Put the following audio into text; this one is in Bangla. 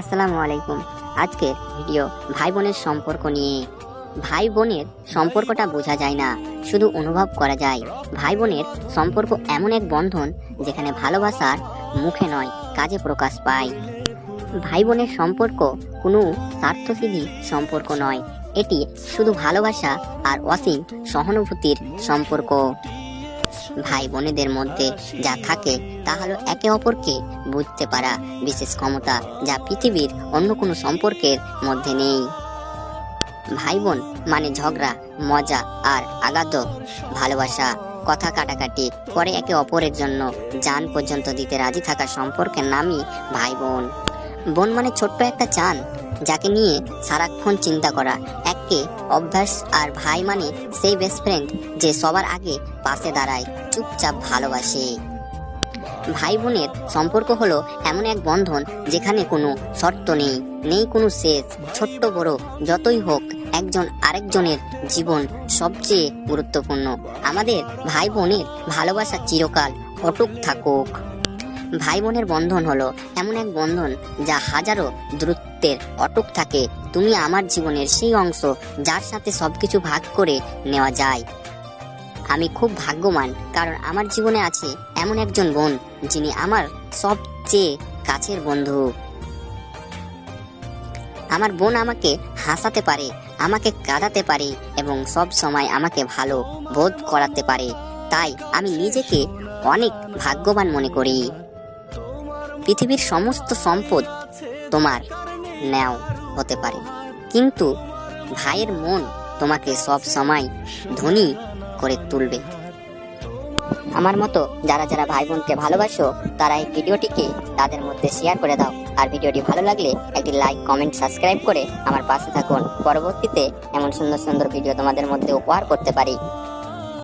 আসসালামু আলাইকুম। আজকের ভিডিও ভাই বোনের সম্পর্ক নিয়ে। ভাই বোনের সম্পর্কটা বোঝা যায় না, শুধু অনুভব করা যায়। ভাই বোনের সম্পর্ক এমন এক বন্ধন যেখানে ভালোবাসার মুখে নয়, কাজে প্রকাশ পায়। ভাই বোনের সম্পর্ক কোনো স্বার্থসিদ্ধি সম্পর্ক নয়, এটি শুধু ভালোবাসা আর অসীম সহানুভূতির সম্পর্ক। ভাই বোনেদের মধ্যে যা থাকে তা হলো একে অপরকে বুঝতে পারা। বিশেষ ক্ষমতা যা পৃথিবীর অন্য কোনো সম্পর্কের মধ্যে নেই। ভাই বোন মানে ঝগড়া, মজা আর আগাধ ভালোবাসা। কথা কাটাকাটি পরে একে অপরের জন্য যান পর্যন্ত দিতে রাজি থাকা সম্পর্কের নামই ভাই বোন বোন মানে ছোট্ট একটা চান যাকে নিয়ে সারাক্ষণ চিন্তা করা এককে অভ্যাস আর ভাই মানে সেই বেস্ট ফ্রেন্ড যে সবার আগে পাশে দাঁড়ায়, চুপচাপ ভালোবাসে। ভাই বোনের সম্পর্ক হলো এমন এক বন্ধন যেখানে কোনো শর্ত নেই নেই কোনো শেষ। ছোট্ট বড় যতই হোক, একজন আরেকজনের জীবন সবচেয়ে গুরুত্বপূর্ণ। আমাদের ভাই বোনের ভালোবাসা চিরকাল অটুক থাকুক। ভাই বোনের বন্ধন হলো এমন এক বন্ধন যা হাজারো দূরত্বের অটুক থাকে। তুমি আমার জীবনের সেই অংশ যার সাথে সবকিছু ভাগ করে নেওয়া যায়। আমি খুব ভাগ্যবান কারণ আমার জীবনে আছে এমন একজন বোন যিনি আমার সবচেয়ে কাছের বন্ধু। আমার বোন আমাকে হাসাতে পারে, আমাকে কাঁদাতে পারে এবং সব সময় আমাকে ভালো বোধ করাতে পারে। তাই আমি নিজেকে অনেক ভাগ্যবান মনে করি। পৃথিবীর সমস্ত সম্পদ তোমার ন্যাও হতে পারে। কিন্তু ভাইয়ের মন তোমাকে সব সময় ধনী করে তুলবে। আমার মতো যারা যারা ভাই বোনকে ভালোবাসো, তারা এই ভিডিওটিকে তাদের মধ্যে শেয়ার করে দাও। আর ভিডিওটি ভালো লাগলে একটি লাইক কমেন্ট সাবস্ক্রাইব করে আমার পাশে থাকুন। পরবর্তীতে এমন সুন্দর সুন্দর ভিডিও তোমাদের মধ্যে উপহার করতে পারি।